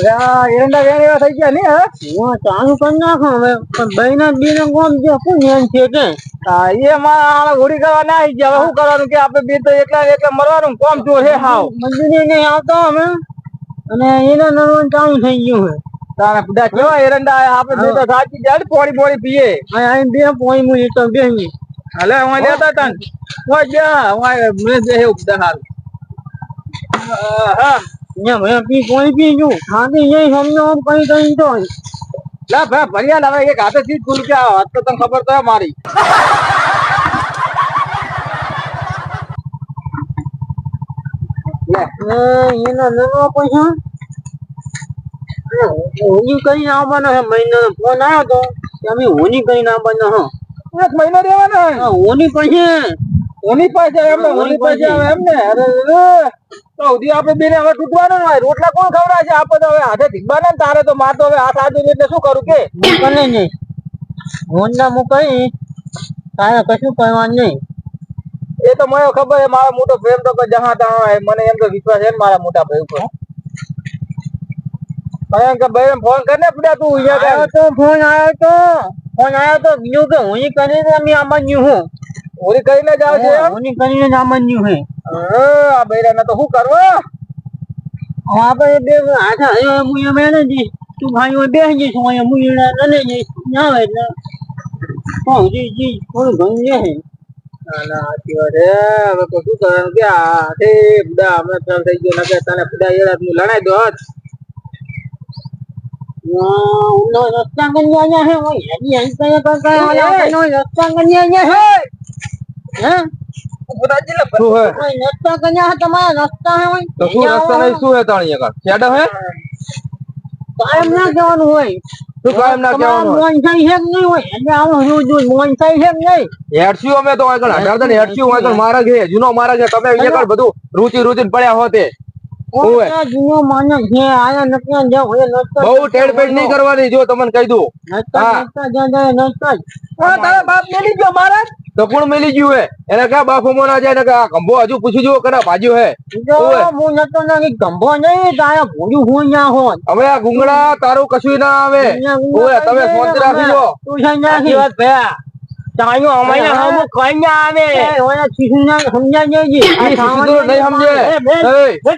એરંડા વેણ એવા થઈ ગયા ને હા? ચાલુ કરી નાખો હવે. પણ બહેના બીને કોમ છે શું છે કે? એ મારા ઘોડી કરવા ના આવી ગયા. હવે શું કરવાનું કે આપણે બે તો એકલા એકલા મરવાનું? કોમ જો હે હાવ. મંજૂરી નહીં આવતો અમે અને એના નરવાનું ચાલુ થઈ ગયું તારા બધા કેવા એરંડા આપણે બે તો સાચી જાય પોણી પોણી પીએ. આ બે પોણી હું એક બે હાલે હું લેતા તા હું જા હું મેં જે ઉપદા હાલ હા. અહીંયા ભાઈ પી કોઈ પી જો ખાતી જઈ સમજો કઈ કઈ તો. લા ભાઈ ભરિયા લાવે એક હાથે થી કુલ કે આ વાત તો તને ખબર તો મારી. એના નાનો પૈસા હોની કરીને આવવાનો હે મહિનો ફોન આવ્યો તો. કે અમે હોની કરીને આવવાનો હો. એક મહિનો રહેવાનો હોની પાસે હોની પાસે એમને હોની પાસે આવે એમને અરે તો સુધી આપણે બેને હવે તૂટવાનું હોય. રોટલા કોણ ખવડાવે છે આપણે તો હવે હાથે ધીકવાના ને તારે તો માર તો હવે હાથ આદુ એટલે શું કરું કે? કને નહીં. હોનના મુકાઈ. તારે કશું કહેવાનું નહીં. એ તો મને ખબર છે મારો મોટો પ્રેમ તો જહા તહા હોય. મને એમ તો વિશ્વાસ છે મારા મોટા ભાઈ ઉપર. પણ કે ભાઈ ફોન કરીને પડ્યા તું અહીંયા તો ફોન આવ્યો તો. ફોન આવ્યો તો. બીજું કે હું કરીને અમે આમન્યું હું. હોળી કરીને જ આવે છે હું કરીને જ આમન્યું હે. આ બૈરાને તો શું કરવું આપણે બે હાથ આવ્યો હું મેને જી તું ભાઈ બેસી જઈશ હું અહીંયા હું એને નને જઈશ. ના આવે એટલે હા જી જી થોડું ઘણું લે હે. ના ના હવે તો શું કરવાનું કે બધા હમણાં ત્રણ થઈ ગયો નકે તને બધા એડા તું લડાઈ દો હત નો રસ્તા અહીંયા હે ઓય હેડી અહીં કયા કરતા. ઓલા રસ્તા કન્યા હે. હે? શું હે? ઓય કન્યા તમારા રસ્તા હે ઓય? તો શું રસ્તા નહીં? શું હે તાણી આગળ? શેડો હે? કાયમ ના જવાનું હોય. શું કાયમ ના કહેવાનું મોન થાય છે નહીં હોય? એટલે આવું રોજ રોજ મોન થાય છે નહીં? હેડસ્યું અમે તો આગળ. અઢાર ને હેડસ્યું આગળ મારા ઘે જૂનો મારા ઘે તમે આગળ બધું રૂચી રૂચી પડ્યા હોતે. નસ્તા બહુ નહીં કરવાની જો તમને કહી દઉં. નસ્તા. નસ્તા નસ્તા તારા બાપ મેલી ગયો મારા તો કોણ મેલી ગયું હે. એને ક્યાં બાફો મો ના જાય. ને કે આ ગંભો હજુ પૂછી જુઓ કના ભાજ્યો હે. હું નતો ના ગંભો નહીં તારા ભૂલું હું ના હો હવે આ ગુંગળા તારું કશું ના આવે. ઓય તમે શાંતિ રાખી જો તું છે કી વાત ભયા. તાયો અમારે હમ કઈ ના આવે. ઓય શીશું ના સમજાય જઈ જી આ તો નહીં સમજે. એ,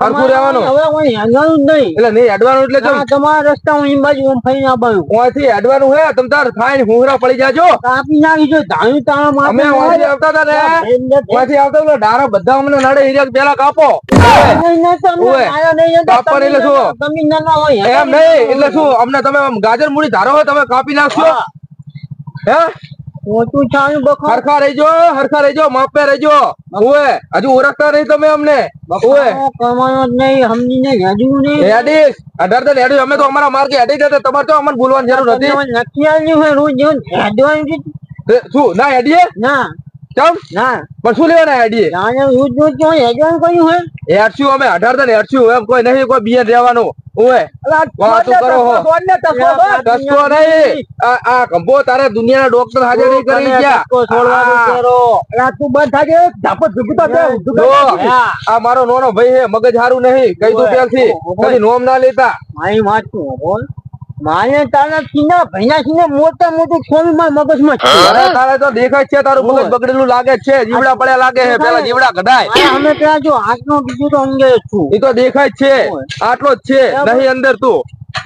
હરખું રહેવાનું. હવે ઓય હેંગવાનું જ નહીં. એટલે નહીં હેડવાનું એટલે જો તમારા રસ્તા હું બાજુ આમ ફરીને હેડવાનું હે તમ તાર ખાઈને હુંગરા પડી જાજો. કાપી નાખી જો ધાણી તારા અમે ઓયથી આવતા હતા ને? ઓયથી આવતા ડારા બધા અમને નડે હીરા પેલા કાપો. ઓય. એટલે શું? એમ નહીં એટલે શું? અમને તમે ગાજર મૂડી ધારો હોય તમે કાપી નાખશો? હે? ઓછું છાણું બખો હરખા રહેજો હરખા રહેજો માપે રહેજો. ઓએ હજુ ઓળખતા નહીં તમે અમને. ઓએ કમાનો જ નહીં સમજીને હેડવું નહીં. હેડીશ અઢાર તો અમે તો અમારા માર્ગે હેડી જતા તમારે તો અમને ભૂલવાની જરૂર નથી નથી આવ્યું હોય રોજ જેવું હેડવાનું શું ના હેડીએ? ના. ચમ ના. પણ શું લેવાના હેડીએ? જાણે રોજ રોજ હેડવાનું હોય હેડશું અમે અઢાર તો હેડશું એમ કોઈ નહીં કોઈ બિયર રહેવાનું. ઓએ વાતો કરો હો. કસકો નહીં. આ આ તારે દુનિયાના ડોક્ટર હાજર નહીં કરી ગયા. આ, તું બંધ થાજે. ધાપત ઝૂકતા આ મારો નોનો ભાઈ હે મગજ હારું નહીં. કહી દઉં ત્યાંથી કદી નોમ ના લેતા. વાત બોલ. મારે તારા સીના ભૈયા સીને મોટા મોટું ખોવી માં મગજમાં છે. અરે તારે તો દેખાય છે તારું મગજ બગડેલું લાગે છે જીવડા પડ્યા લાગે છે પેલા જીવડા કઢાય અમે ત્યાં જો હાથનો બીજું તો અંગે છું. એ તો દેખાય છે આટલો જ છે નહીં અંદર તું.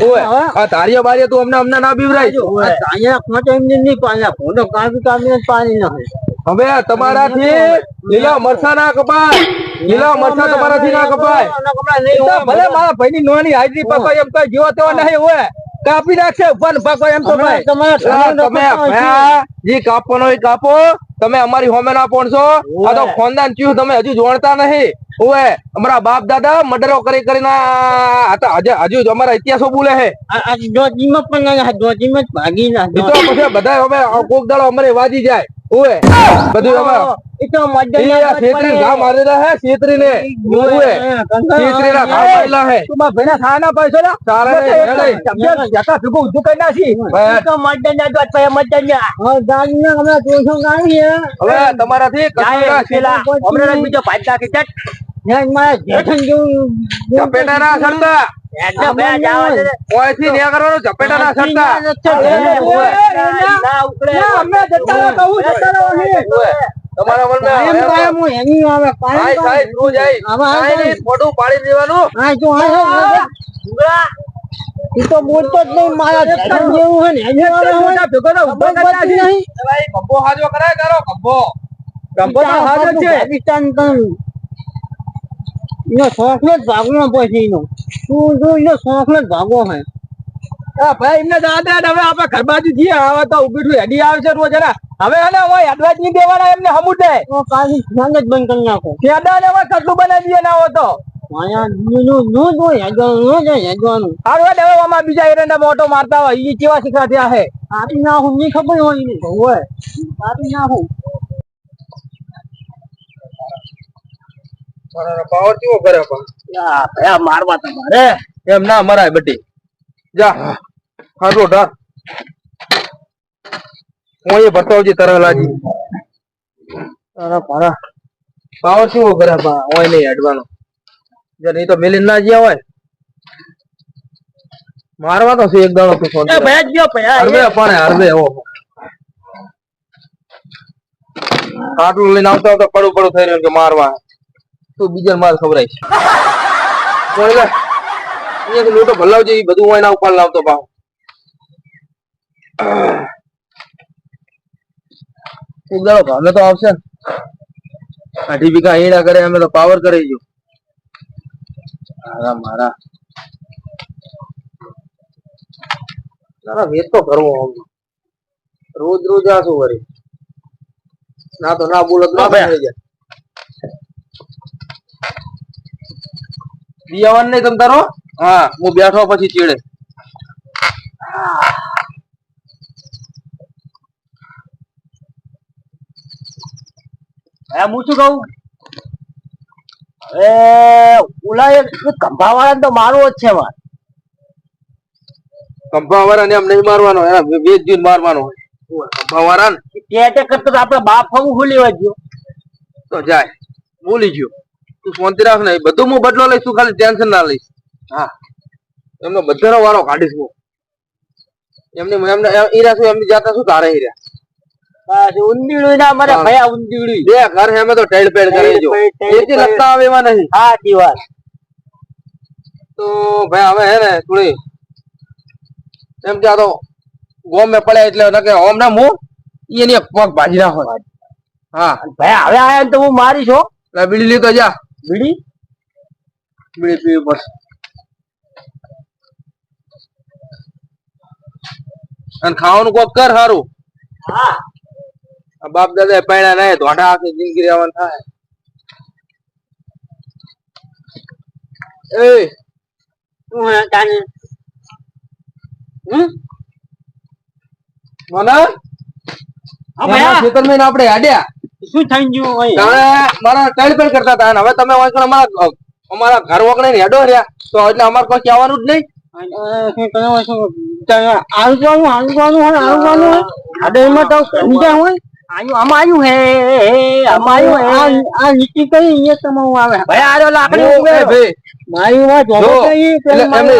ઓય આ તારીઓ બારીઓ તું અમને અમને ના બીવરાય. અહીંયા ખોટો એમને નહીં ફોટો કાપી કાપીને પાણી નાખે હવે તમારાથી લીલા મરસા ના કપાય. લીલા મરસા તમારાથી ના કપાય. નહીં ભલે મારા ભાઈની નોની હાજરી પાસે એમ કઈ જેવો તેવો નહીં હોય. કાપી નાખશે પણ ભાગો એમ તો ભાઈ. તમે જે કાપવાનો હોય કાપો. તમે અમારી હોમે ના પોણશો આ તો ખોનદાન ચીયું તમે હજુ જોણતા નહીં. ઓએ અમારા બાપ દાદા મર્ડરો કરી કરીને હતા હજુ અમારા ઇતિહાસો બોલે હે ડોજીમાં પણ જ ભાગી ના તો પછી બધા હવે કોક દાડો અમારે વાજી જાય. ઓએ બધું અમે એ તો મજા ઈ આ છેતરીને ઘા મારેલા હે છેતરીને. ઓએ છેતરીના ઘા મારેલા હે. તું મારા ભાઈના ખાવાના પૈસા લા. સારા ને. તમે જતા ભેગું ઊંધું કરી. એ તો મજા ના જોત પછી મજા ના. હવે ગાડીને હમણાં ત્રણસો ગાડી છે. હવે તમારાથી કશું ના પેલા જ બીજો ભાઈ છે. ત્યાં જ મારા જેઠાણ જેવું ચપેટા ના સરતા. તું બોલતો જ નહીં મારા જેવું હોય ને એની નહીં. હાજો કરાય કરો કંબો કંબો હાજર હાજો છે. પાકિસ્તાન તન. એનો શોખનો જ ભાગવો પછી એનો. તું જો એનો શોખનો જ ભાગો હે. ભાઈ એમને દાદા હવે આપણે ઘર બાજુ જઈએ હવે તો ઊભી છું હેડી આવે છે રોજ હવે એને હવે એડવાઇસ નહીં દેવાના એમને હમુડે તો કાલથી જ બંધ કરી નાખો. ને હવે બનાવી દઈએ ના હોય તો. આમાં બીજા એરંડા મોટો મારતા હોય. ઈ કેવા શીખા થયા હે? આપી નાખું ખબર હોય હોય. આપી નાખું પાવર કેવો કરે પણ? મારવા તમારે? એમ ના મરાય બટી જા. હારો ઢાર હું એ ભરતો આવજે તરલાજી તારા પારા પાવર કેવો કરે બા હોય નહીં અડવાનો જો નહીં તો મેલી ના જ્યાં હોય. મારવા તો છે એક દાડો તું ફોન એ ભેજ ગયો ભયા હરવે પણ હરવે ઓ આટલું લઈને આવતા આવતા પડું પડું થઈ રહ્યું કે મારવા. તું બીજા માલ ખવડાય લે લોટો ભલાવજે એ બધું હોય ના ઉપર લાવતો ભાવ એક ભાવ ભાવે તો આવશે ને. અઢી વીઘા હીડા કરે અમે તો પાવર કરી જો મારા મારા. તારા વેત તો કરવો રોજ રોજ આ શું કરી? ના તો ના બોલો તો ના થઈ જાય. બિયાવાન નહીં તમ તારો? હા હું બેઠો પછી ચીડે. એ હું શું કહું? એ ઓલા એક ખંભા તો મારવો જ છે માર. કંપા વાળા ને એમ નહીં મારવાનો એના વેચ જીન મારવાનો હોય. કંપા ને તે કરતા તો આપડે બાપ હું ભૂલી વાગ્યો તો જાય. ભૂલી ગયો. તું શાંતિ રાખ ને. બધું હું બદલો લઈશ તું ખાલી ટેન્શન ના લઈશ. હા. એમનો બધાનો વારો કાઢીશ હું. એમને એમને એ રાખું એમની જાતા શું તારે હીરા? બસ ઊંધીડું ના મરે ભયા ઊંધીડું બે ઘર હે તો ટેડ પેડ કરી જો. એથી લગતા આવે એમાં નહીં. હા દીવાલ તો ભાઈ હવે હે ને થોડી એમ કે આ તો ગોમ મેં પડ્યા એટલે નકે ઓમ ના હું એની પગ ભાજી નાખો. હા. ભાઈ હવે આયા તો હું મારી છો લબીડી બીડી લીધો જા. બીડી બીડી પીવી પડશે અને ખાવાનું કોક કર સારું હા. બાપ દાદા પૈણા નહીં ધોંડા આખી જિંદગી રહેવાનું થાય. એ હે તાને? હમ? મને હા ભયા ખેતરમાં આપણે હાડ્યા. શું થઈ ગયું મારા ટાઈલ કરતા હતા હવે તમે અમારા અમારા ઘર વગડે ને હેડો રહ્યા. તો એટલે અમારે કોઈ આવવાનું જ નહીં.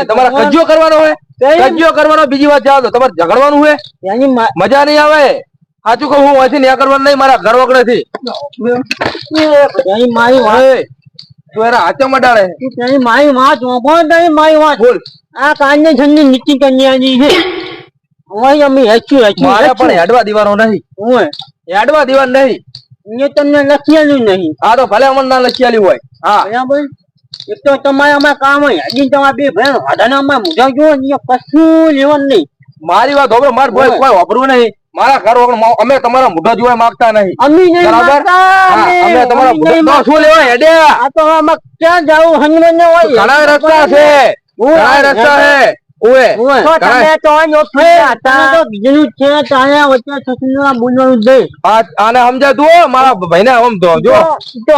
તમારું કજ્જો કરવાનો હોય? કજ્જો કરવાનો બીજી વાત જવા દો. તમારે ઝઘડવાનું હોય? મજા નહીં આવે? સાચું કહું હું અહીંથી ન્યા નહીં મારા ઘર વગડે થી મારી વાત? તું એના હાથે મટાડે એની મારી વાત જોવો તઈ મારી વાત? બોલ. આ કાનને કન્યાની છે. અમે મારે પણ હેડવા દીવાનો નહીં. હું હેડવા દીવાનું નહીં. અહીંયા તમને લખેલું નહીં. આ તો ભલે અમને ના લખેલી હોય. હા. બરાબર એક તો તમારે અમારે કામ હોય. હજી તમારે બે ભાઈ વાડાના અમારે મુજા જો કશું લેવાનું નહીં. મારી વાત હોબળો માર કોઈ કોઈ વાપરવું નહીં. મારા ઘર વગર અમે તમારા મોઢા જોવા માંગતા નહીં. અમે નહીં? અમે તમારા મોઢા શું લેવા હેડે. આ તો આમાં ક્યાં જાવું? હનુમાન હોય. ઘણા રસ્તા છે. ઘણા રસ્તા છે. ઓએ તો તમે તો અહીં ઓછું તો બીજું છે તારે વચ્ચે સસુના બોલવાનું જ આ આને સમજાય તું મારા ભાઈને આમ તો જો તો- તો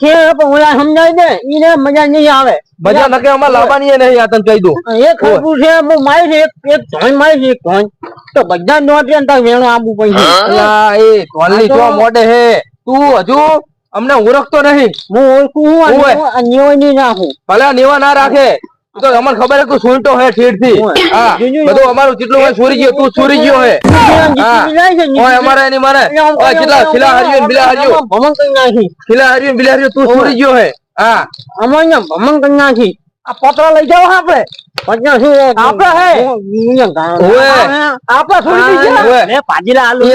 છે પણ ઓલા સમજાય ને મજા નહીં આવે. મજા નકે અમાર લાવવાની નહીં આ તને કહી દઉં. એક ખરબું છે હું એક એક ધોઈ મારીશ એક ધોઈ તો બધા નોટ ને તાર વેણો અલા, એ તો- જો હે. તું હજુ અમને ઓળખતો નહીં. હું ઓળખું હું ન્યો નહીં નાખું ભલે નેવા ના રાખે. તો અમને ખબર તું સુનતો હે ઠેઠથી હા. બધું અમારું જેટલું હોય સુરી ગયો તું સુરી ગયો હે. ઓય અમારે એની મારે ઓય કેટલા ખિલા હરિયો ને બિલા હરિયો. ભમંગ કરી નાખી. ખિલા હરિયો ને બિલા હરિયો તું સુરી ગયો હે. હા. અમારે ભમંગ કરી નાખી. આ પતરા લઈ જાવ આપણે.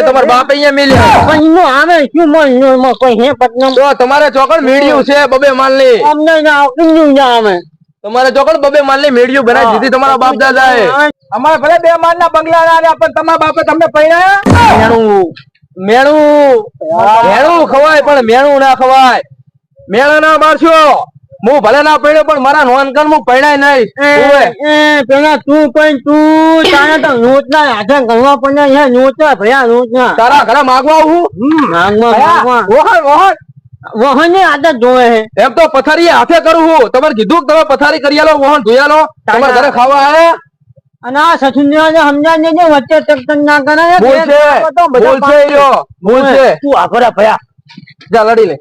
તમારા બાપ અહીંયા મેલ્યા. પણ એનો આમે શું મન નો કોઈ હે પટના તો તમારે ચોકડ મેળ્યું છે બબે માલ માલની. અમને ના જા તમારે ચોકડ બબે માલની મેળ્યું બનાવી દીધી તમારા બાપ દાદા એ. અમારે ભલે બે માલ ના બંગલા ના પણ તમારા બાપે તમને પૈણા મેણું મેણું ખવાય પણ મેણું ના ખવાય. મેળા ના મારશો. હું ભલે ના પડ્યો પણ મારા નોનકન હું પડાય નહીં પેલા તું પણ તું તારે તો નોટ ના હાથે પણ હે નોટ ના ભયા નોટ ના તારા ઘરે માગવા આવું? માગવા માંગવા. વહન વહન વહન આદત જોવે હે એમ તો પથારી હાથે કરું હું તમારે કીધું તમે પથારી કરી આલો વહન ધોઈ આલો. તમારા ઘરે ખાવા આયા? અને આ સચિન્દ્ર ને સમજાય ને વચ્ચે ટકટક ના કરે ભૂલ છે. ભૂલ છે ઈ ભૂલ છે. તું આભરા ભયા. જા લડી લે.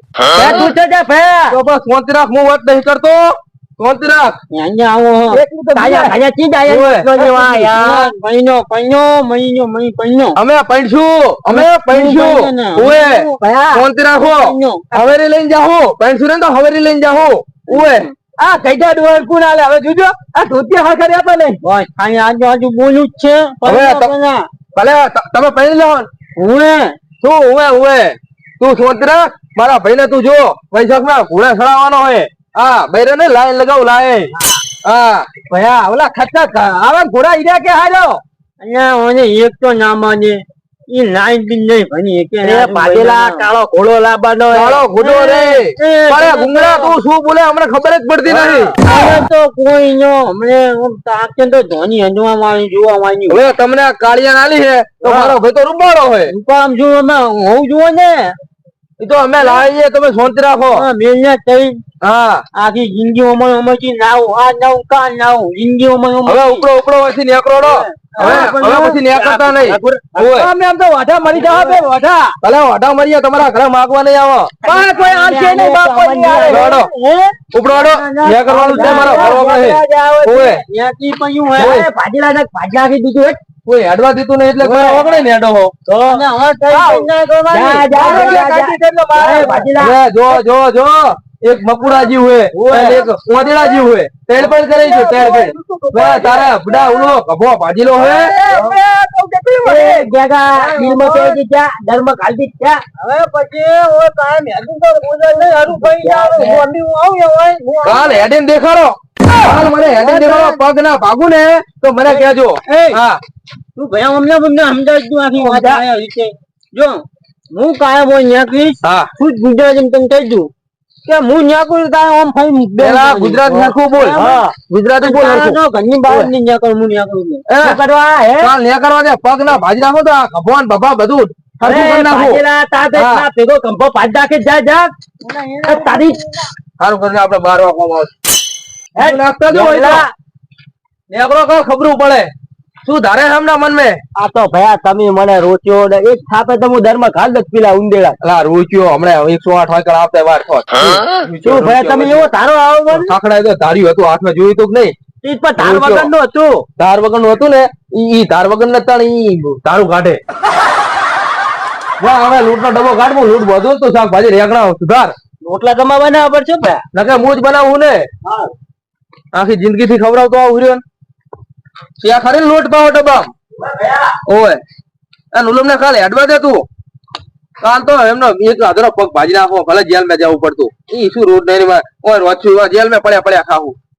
તું છે જા ભયા. તો બસ શાંતિ રાખ હું વાત નહીં કરતો. શાંતિ રાખ અહીંયા આવો તાજા તાજા ચીજ. આયા યાર મહિનો પૈનો મહિનો મહિનો. પૈનો અમે પૈણશું અમે પૈણશું. ઓએ શાંતિ રાખો હવેરી લઈને જાહો. પૈણશું ને તો હવેરી લઈને જાહો. ઓએ આ કઈટા ડોર કોણ આલે? હવે જોજો. આ ધોતિયા હા કર્યા તો નહીં બસ અહીંયા આજુ બોલું જ છે. હવે ભલે તમે પૈણી લો હું તું ઓએ ઓએ તું શાંતિ રાખ મારા ભાઈને તું જો. વૈશાખમાં ઘોડે સડાવવાનો હોય. હા બૈરે ને લાઈન લગાવ લાઈન હા ભયા ઓલા ખતર આવા ઘોડા ઈરા કે હાલો અહીંયા મને એક તો ના માને ઈ લાઈન બી નહીં ભણી કે રે પાટેલા કાળો ઘોડો લાબાનો કાળો ઘોડો રે. પણ ગુંગળા તું શું બોલે? અમને ખબર જ પડતી નહીં હવે તો કોઈ નો આમ તાકે તો ધોની અંજવા માં જોવા માંગી હવે તમને કાળિયા નાલી છે તો મારો ભાઈ તો રૂપાળો હોય. આમ જો અમે હું જુઓ ને. એ તો અમે લાવીએ તમે શાંતિ રાખો. બેને કઈ હા. આખી જિંદગી અમારે થી નાવ આ નાવ કા નાવ જિંદગી અમારે હવે ઉપડો ઉપડો પછી નેકરોડો હવે હવે પછી નેકરતા નહીં. અમે આમ તો વાઢા મરી જાવ બે વાઢા. ભલે વાઢા મરીએ તમારા ઘરે માગવા નહીં આવો. પણ કોઈ નહીં બાપ? ઉપડો છે મારા ઓય. ત્યાંથી પૈયું હે. ભાજીલા ભાજી આખી દીધું હે. કોઈ હેડવા દીધું નહીં એટલે કોઈ ઓગણે ને હેડો કરવાનું. જા, જા, જા, એક મકુડાજી હોય એક ઓદેડા હોય તેડ પણ કરે છે તેડ પણ હવે તારા બડા ઉલો કભો ભાજીલો હે. ધર્મ ખાલી હવે પછી તો. કાલ હેડીને દેખાડો. મને હેડીને દેખાડો પગ ના ભાગું ને તો મને કહેજો. હા. તું ભયા અમને અમને સમજાવી દઉં આખી વાત આ રીતે. જો હું કાંઈ બોલ ન્યા હા. તું જ ગુજરાતીમાં કહી દઉં. કે હું ન્યા કરું કાંઈ આમ પેલા ગુજરાત બોલ. હા. ગુજરાતી બોલ તારા ઘરની બહાર નહીં ન્યા કરું, હું ન્યા એ. કરવા હે? કાલ ને કરવા દે. પગ ના ભાજી નાખો તો આ કભોન બભા બધું. ના. તારી સારું કરીને આપડે બહાર વાગવામાં આવશે. નાખતા જો નેકરો ખબરું પડે. શું ધારે હમણાં મન મેં આ તો ભયા તમે મને રોચ્યો ને એક થાપે તો હું ધર્મ ખાલ જ પીલા ઉંદેડા અલા રૂચ્યો હમણાં એકસો આઠ વાગે આપતા વાર થોત શું? ભયા તમે એવો તારો આવો બોલ તો ધાર્યું હતું હાથમાં જોયું તું કે નહીં? ઈ પણ તાર વગરનું હતું. ધાર વગરનું હતું ને ઈ ઈ ધાર વગર ને તાણ ઈ તારું કાઢે. વાહ હવે લૂટ નો ડબ્બો કાઢવું લૂટ બધું તો શાકભાજી રેગણા સુધાર રોટલા તમારે બનાવવા પડશે નકે હું જ બનાવું ને? આખી જિંદગી થી ખવડાવતો આવું રહ્યો ત્યાં ખરી લોટ પાવો ડબ્બા ઓય. આ નુલમ ને ખાલી હેડવા દે તું. કાલ તો એમનો એક આધરો પગ ભાજી નાખો, ભલે જેલમાં જવું પડતું. ઈ શું રોડ નહીં ઓય છું જેલમાં પડ્યા પડ્યા ખાવું.